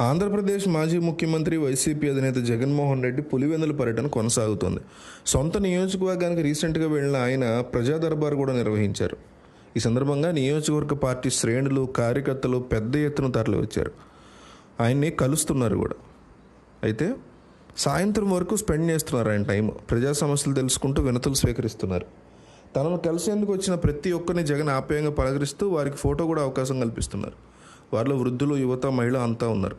ఆంధ్రప్రదేశ్ మాజీ ముఖ్యమంత్రి వైసీపీ అధినేత జగన్మోహన్ రెడ్డి పులివెందుల పర్యటన కొనసాగుతోంది. సొంత నియోజకవర్గానికి రీసెంట్గా వెళ్ళిన ఆయన ప్రజా దర్బార్ కూడా నిర్వహించారు. ఈ సందర్భంగా నియోజకవర్గ పార్టీ శ్రేణులు కార్యకర్తలు పెద్ద ఎత్తున తరలి వచ్చారు ఆయన్ని కలుస్తున్నారు కూడా. అయితే సాయంత్రం వరకు స్పెండ్ చేస్తున్నారు ఆయన టైం ప్రజా సమస్యలు తెలుసుకుంటూ వినతులు స్వీకరిస్తున్నారు. తనను కలిసేందుకు వచ్చిన ప్రతి ఒక్కరిని జగన్ ఆప్యాయంగా పలకరిస్తూ వారికి ఫోటో కూడా అవకాశం కల్పిస్తున్నారు. వారిలో వృద్ధులు యువత మహిళ అంతా ఉన్నారు.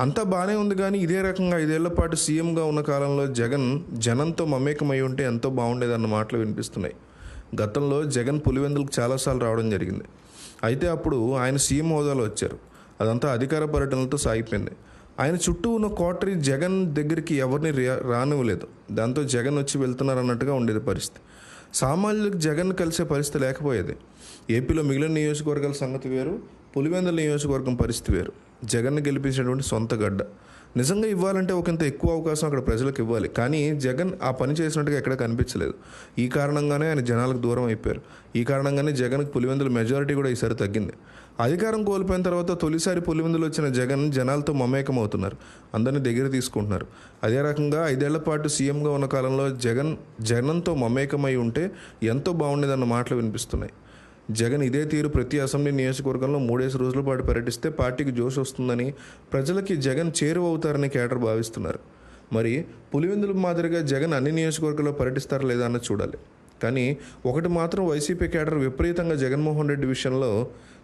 అంతా బాగానే ఉంది కానీ ఇదే రకంగా ఐదేళ్ళ పాటు సీఎంగా ఉన్న కాలంలో జగన్ జనంతో మమేకమై ఉంటే ఎంతో బాగుండేదన్న మాటలు వినిపిస్తున్నాయి. గతంలో జగన్ పులివెందులకు చాలాసార్లు రావడం జరిగింది. అయితే అప్పుడు ఆయన సీఎం హోదాలో వచ్చారు. అదంతా అధికార పర్యటనలతో సాగిపోయింది. ఆయన చుట్టూ ఉన్న కోటరీ జగన్ దగ్గరికి ఎవరిని రా- రానివ్వలేదు. దాంతో జగన్ వచ్చి వెళ్తున్నారు అన్నట్టుగా ఉండేది పరిస్థితి. సామాన్యులకు జగన్ కలిసే పరిస్థితి లేకపోయేది. ఏపీలో మిగిలిన నియోజకవర్గాల సంగతి వేరు పులివెందుల నియోజకవర్గం పరిస్థితి వేరు. జగన్ను గెలిపించినటువంటి సొంత గడ్డ. నిజంగా ఇవ్వాలంటే ఒకంత ఎక్కువ అవకాశం అక్కడ ప్రజలకు ఇవ్వాలి. కానీ జగన్ ఆ పని చేసినట్టుగా ఎక్కడ కనిపించలేదు. ఈ కారణంగానే ఆయన జనాలకు దూరం అయిపోయారు. ఈ కారణంగానే జగన్కి పులివెందుల మెజారిటీ కూడా ఈసారి తగ్గింది. అధికారం కోల్పోయిన తర్వాత తొలిసారి పులివెందులు వచ్చిన జగన్ జనాలతో మమేకం అవుతున్నారు అందరినీ దగ్గర తీసుకుంటున్నారు. అదే రకంగా ఐదేళ్ళ పాటు సీఎంగా ఉన్న కాలంలో జగన్ జనంతో మమేకమై ఉంటే ఎంతో బాగుండేదన్న మాటలు వినిపిస్తున్నాయి. జగన్ ఇదే తీరు ప్రతి అసెంబ్లీ నియోజకవర్గంలో మూడేసి రోజుల పాటు పర్యటిస్తే పార్టీకి జోష్ వస్తుందని ప్రజలకి జగన్ చేరువవుతారని కేటర్ భావిస్తున్నారు. మరి పులివెందుల మాదిరిగా జగన్ అన్ని నియోజకవర్గాల్లో పర్యటిస్తారా లేదా అన్నది చూడాలి. కానీ ఒకటి మాత్రం వైసీపీ కేడర్ విపరీతంగా జగన్మోహన్ రెడ్డి విషయంలో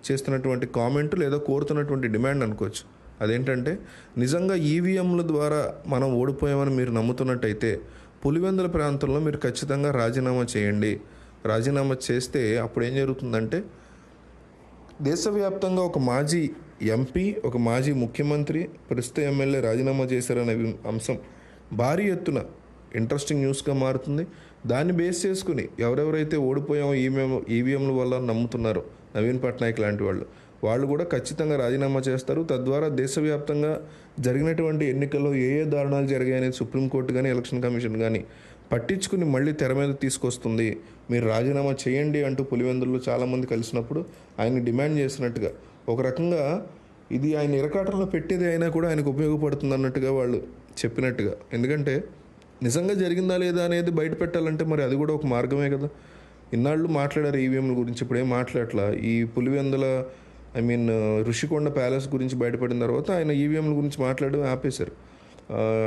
చేస్తున్నటువంటి కామెంట్ లేదా కోరుతున్నటువంటి డిమాండ్ అనుకోవచ్చు. అదేంటంటే నిజంగా ఈవీఎంల ద్వారా మనం ఓడిపోయామని మీరు నమ్ముతున్నట్టయితే పులివెందుల ప్రాంతంలో మీరు ఖచ్చితంగా రాజీనామా చేయండి. రాజీనామా చేస్తే అప్పుడు ఏం జరుగుతుందంటే దేశవ్యాప్తంగా ఒక మాజీ ఎంపీ ఒక మాజీ ముఖ్యమంత్రి ప్రస్తుత ఎమ్మెల్యే రాజీనామా చేశారనే అంశం భారీ ఎత్తున ఇంట్రెస్టింగ్ న్యూస్గా మారుతుంది. దాన్ని బేస్ చేసుకుని ఎవరెవరైతే ఓడిపోయామో ఈవీఎం ఈవీఎంల వల్ల నమ్ముతున్నారో నవీన్ పట్నాయక్ లాంటి వాళ్ళు వాళ్ళు కూడా ఖచ్చితంగా రాజీనామా చేస్తారు. తద్వారా దేశవ్యాప్తంగా జరిగినటువంటి ఎన్నికల్లో ఏ ఏ దారుణాలు జరిగాయనేది సుప్రీంకోర్టు కానీ ఎలక్షన్ కమిషన్ కానీ పట్టించుకుని మళ్ళీ తెర మీద తీసుకొస్తుంది. మీరు రాజీనామా చేయండి అంటూ పులివెందుల్లో చాలామంది కలిసినప్పుడు ఆయన డిమాండ్ చేసినట్టుగా. ఒక రకంగా ఇది ఆయన ఇరకాటంలో పెట్టేది అయినా కూడా ఆయనకు ఉపయోగపడుతుంది అన్నట్టుగా వాళ్ళు చెప్పినట్టుగా. ఎందుకంటే నిజంగా జరిగిందా లేదా అనేది బయట పెట్టాలంటే మరి అది కూడా ఒక మార్గమే కదా. ఇన్నాళ్ళు మాట్లాడారు ఈవీఎంల గురించి. ఇప్పుడు ఏం మాట్లాడట్లా? ఈ Pulivendula I mean Rushikonda palace గురించి బయటపడిన తర్వాత ఆయన ఈవీఎంల గురించి మాట్లాడడం ఆపేశారు.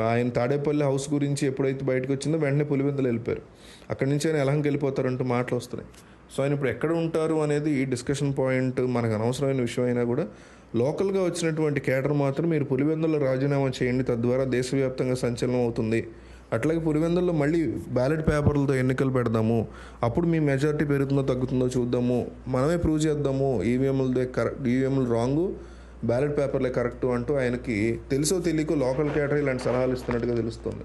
ఆయన తాడేపల్లి హౌస్ గురించి ఎప్పుడైతే బయటకు వచ్చిందో వెంటనే పులివెందులు వెళ్ళిపోయారు. అక్కడి నుంచి ఆయన ఎలహంకి వెళ్ళిపోతారంటూ మాటలు వస్తున్నాయి. సో ఆయన ఇప్పుడు ఎక్కడ ఉంటారు అనేది ఈ డిస్కషన్ పాయింట్ మనకు అనవసరమైన విషయం అయినా కూడా లోకల్గా వచ్చినటువంటి కేటర్ మాత్రం మీరు పులివెందుల్లో రాజీనామా చేయండి తద్వారా దేశవ్యాప్తంగా సంచలనం అవుతుంది. అట్లాగే పులివెందుల్లో మళ్ళీ బ్యాలెట్ పేపర్లతో ఎన్నికలు పెడదాము. అప్పుడు మీ మెజారిటీ పెరుగుతుందో తగ్గుతుందో చూద్దాము. మనమే ప్రూవ్ చేద్దాము. ఈవీఎంలదే కరెక్ట్ ఈవీఎంలు రాంగు. బ్యాలెట్ పేపర్లే కరెక్ట్ అంటూ ఆయనకి తెలుసో తెలియకో లోకల్ కేటరీ ఇలాంటి సలహాలు ఇస్తున్నట్టుగా తెలుస్తుంది.